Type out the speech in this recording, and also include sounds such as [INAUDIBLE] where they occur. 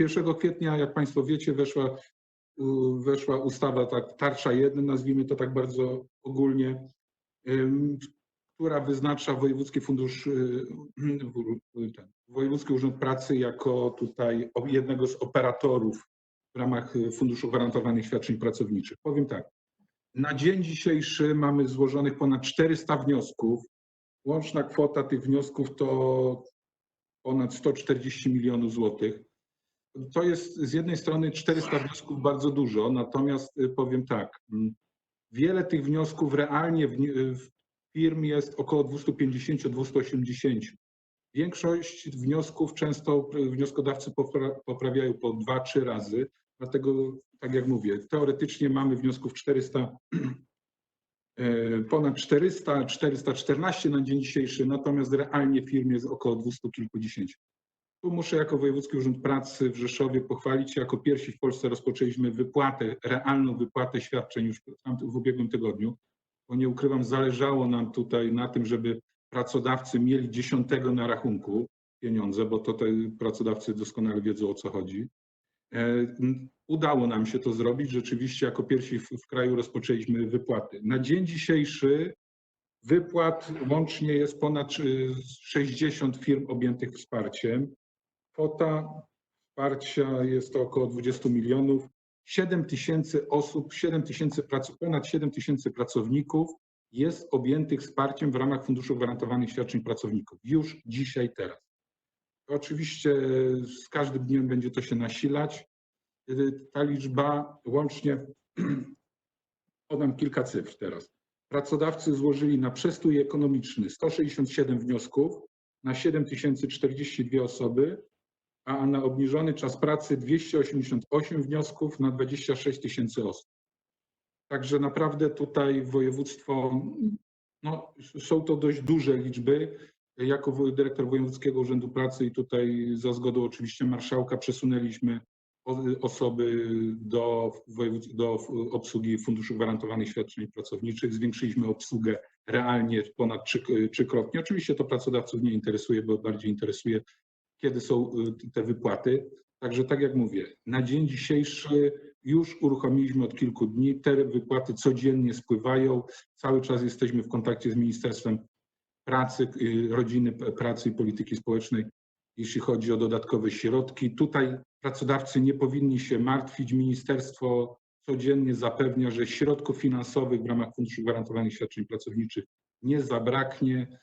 1 kwietnia, jak Państwo wiecie, weszła, u- weszła ustawa tak, tarcza 1, nazwijmy to tak bardzo ogólnie, która wyznacza Wojewódzki Fundusz, y, w- ten, Wojewódzki Urząd Pracy jako tutaj jednego z operatorów w ramach y, Funduszu Gwarantowanych Świadczeń Pracowniczych. Powiem tak, na dzień dzisiejszy mamy złożonych ponad 400 wniosków. Łączna kwota tych wniosków to ponad 140 milionów złotych. To jest z jednej strony 400 wniosków bardzo dużo, natomiast y, powiem tak, mm, wiele tych wniosków realnie w, w firm jest około 250-280. Większość wniosków często y, wnioskodawcy popra- poprawiają po dwa, trzy razy, dlatego tak jak mówię, teoretycznie mamy wniosków 400, e, [CLEARS THROAT] ponad 400, 414 na dzień dzisiejszy, natomiast realnie w firmie jest około 200 kilkudziesięciu. Tu muszę jako Wojewódzki Urząd Pracy w Rzeszowie pochwalić się, jako pierwsi w Polsce rozpoczęliśmy wypłatę, realną wypłatę świadczeń już w ubiegłym tygodniu, bo nie ukrywam, zależało nam tutaj na tym, żeby pracodawcy mieli dziesiątego na rachunku pieniądze, bo to pracodawcy doskonale wiedzą o co chodzi. E, Udało nam się to zrobić. Rzeczywiście jako pierwsi w, w kraju rozpoczęliśmy wypłaty. Na dzień dzisiejszy wypłat łącznie jest ponad y, 60 firm objętych wsparciem. Kwota wsparcia jest to około 20 milionów. 7 tysięcy osób, 7 tysięcy ponad 7 tysięcy pracowników jest objętych wsparciem w ramach Funduszu Gwarantowanych Świadczeń Pracowników. Już dzisiaj, teraz. Oczywiście z każdym dniem będzie to się nasilać. Ta liczba łącznie, [CLEARS THROAT] podam kilka cyfr teraz. Pracodawcy złożyli na przestój ekonomiczny 167 wniosków na 7042 osoby, a na obniżony czas pracy 288 wniosków na 26 tysięcy osób. Także naprawdę tutaj województwo, no, są to dość duże liczby. Jako dyrektor Wojewódzkiego Urzędu Pracy i tutaj za zgodą oczywiście marszałka przesunęliśmy osoby do, do obsługi Funduszu Gwarantowanych Świadczeń Pracowniczych. Zwiększyliśmy obsługę realnie ponad trzy, trzykrotnie. Oczywiście to pracodawców nie interesuje, bo bardziej interesuje, kiedy są y, te wypłaty. Także tak jak mówię, na dzień dzisiejszy już uruchomiliśmy od kilku dni. Te wypłaty codziennie spływają. Cały czas jesteśmy w kontakcie z Ministerstwem Pracy, y, Rodziny, Pracy i Polityki Społecznej, jeśli chodzi o dodatkowe środki. Tutaj pracodawcy nie powinni się martwić. Ministerstwo codziennie zapewnia, że środków finansowych w ramach Funduszu Gwarantowanych Świadczeń Pracowniczych nie zabraknie.